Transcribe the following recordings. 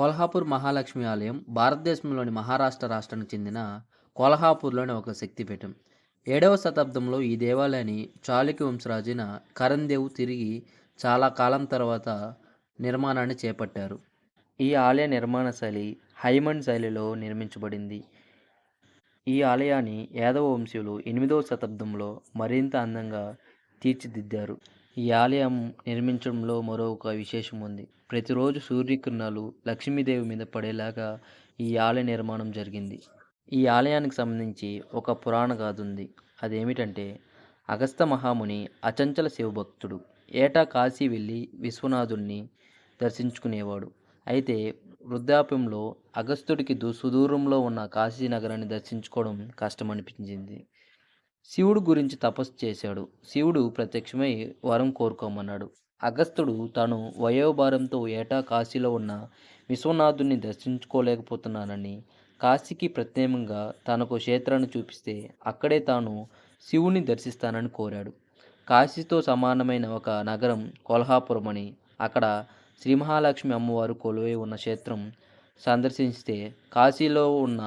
కొల్హాపూర్ మహాలక్ష్మి ఆలయం భారతదేశంలోని మహారాష్ట్ర రాష్ట్రానికి చెందిన కొల్హాపూర్లోని ఒక శక్తిపీఠం. ఏడవ శతాబ్దంలో ఈ దేవాలయాన్ని చాళుక్య వంశరాజైన కరణ్దేవ్ తిరిగి చాలా కాలం తర్వాత నిర్మాణాన్ని చేపట్టారు. ఈ ఆలయ నిర్మాణ శైలి హైమండ్ శైలిలో నిర్మించబడింది. ఈ ఆలయాన్ని యాదవ వంశీయులు ఎనిమిదవ శతాబ్దంలో మరింత అందంగా తీర్చిదిద్దారు. ఈ ఆలయం నిర్మించడంలో మరొక విశేషం ఉంది. ప్రతిరోజు సూర్యకిరణాలు లక్ష్మీదేవి మీద పడేలాగా ఈ ఆలయ నిర్మాణం జరిగింది. ఈ ఆలయానికి సంబంధించి ఒక పురాణ గాథ ఉంది. అదేమిటంటే అగస్త మహాముని అచంచల శివభక్తుడు. ఏటా కాశీ వెళ్ళి విశ్వనాథుణ్ణి దర్శించుకునేవాడు. అయితే వృద్ధాప్యంలో అగస్తుడికి దు సుదూరంలో ఉన్న కాశీ నగరాన్ని దర్శించుకోవడం కష్టమనిపించింది. శివుడు గురించి తపస్సు చేశాడు. శివుడు ప్రత్యక్షమై వరం కోరుకోమన్నాడు. అగస్త్యుడు తాను వయోభారంతో ఏటా కాశీలో ఉన్న విశ్వనాథుని దర్శించుకోలేకపోతున్నానని కాశీకి ప్రత్యేకంగా తనకు క్షేత్రాన్ని చూపిస్తే అక్కడే తాను శివుని దర్శిస్తానని కోరాడు. కాశీతో సమానమైన ఒక నగరం కొల్హాపురం అని అక్కడ శ్రీ మహాలక్ష్మి అమ్మవారు కొలువై ఉన్న క్షేత్రం సందర్శిస్తే కాశీలో ఉన్న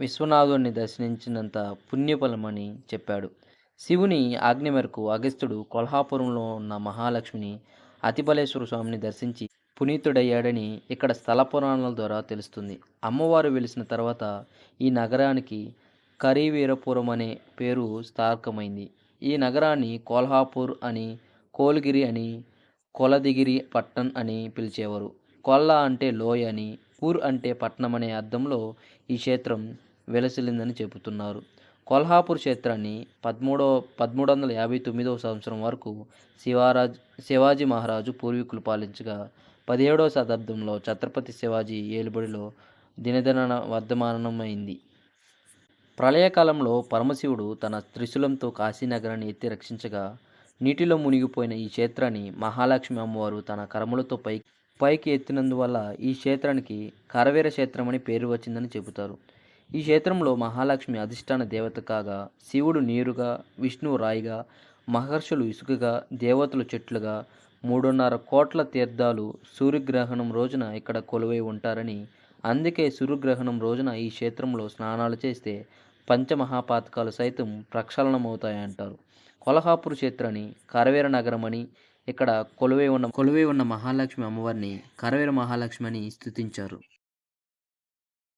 విశ్వనాథుని దర్శించినంత పుణ్యఫలమని చెప్పాడు. శివుని ఆజ్ఞ మేరకు అగస్త్యుడు కొల్హాపురంలో ఉన్న మహాలక్ష్మిని అతిబలేశ్వర స్వామిని దర్శించి పునీతుడయ్యాడని ఇక్కడ స్థల పురాణాల ద్వారా తెలుస్తుంది. అమ్మవారు వెలిసిన తర్వాత ఈ నగరానికి కరీవీరపురం అనే పేరు స్థారకమైంది. ఈ నగరాన్ని కోల్హాపూర్ అని కోల్గిరి అని కొలదిగిరి పట్టణం అని పిలిచేవారు. కొల్ల అంటే లోయ అని పూర్ అంటే పట్టణం అనే అర్థంలో ఈ క్షేత్రం వెలసిల్లిందని చెబుతున్నారు. కొల్హాపూర్ క్షేత్రాన్ని పదమూడవ పదమూడు వందల యాభై తొమ్మిదవ సంవత్సరం వరకు శివారాజ్ శివాజీ మహారాజు పూర్వీకులు పాలించగా పదిహేడవ శతాబ్దంలో ఛత్రపతి శివాజీ ఏలుబడిలో దినదిన వర్ధమానమైంది. ప్రళయకాలంలో పరమశివుడు తన త్రిశూలంతో కాశీనగరాన్ని ఎత్తి రక్షించగా నీటిలో మునిగిపోయిన ఈ క్షేత్రాన్ని మహాలక్ష్మి అమ్మవారు తన కరములతో పై పైకి ఎత్తినందువల్ల ఈ క్షేత్రానికి కరవీర క్షేత్రం అని పేరు వచ్చిందని చెబుతారు. ఈ క్షేత్రంలో మహాలక్ష్మి అధిష్టాన దేవత కాగా శివుడు నీరుగా విష్ణువు రాయిగా మహర్షులు ఇసుకగా దేవతలు చెట్లుగా మూడున్నర కోట్ల తీర్థాలు సూర్యగ్రహణం రోజున ఇక్కడ కొలువై ఉంటారని అందుకే సూర్యగ్రహణం రోజున ఈ క్షేత్రంలో స్నానాలు చేస్తే పంచమహాపాతకాలు సైతం ప్రక్షాళనమవుతాయంటారు. కొల్హాపూర్ క్షేత్రని కరవీర నగరం అని ఇక్కడ కొలువై ఉన్న కొలువై ఉన్న మహాలక్ష్మి అమ్మవారిని కరవీర మహాలక్ష్మి అని స్తుతించారు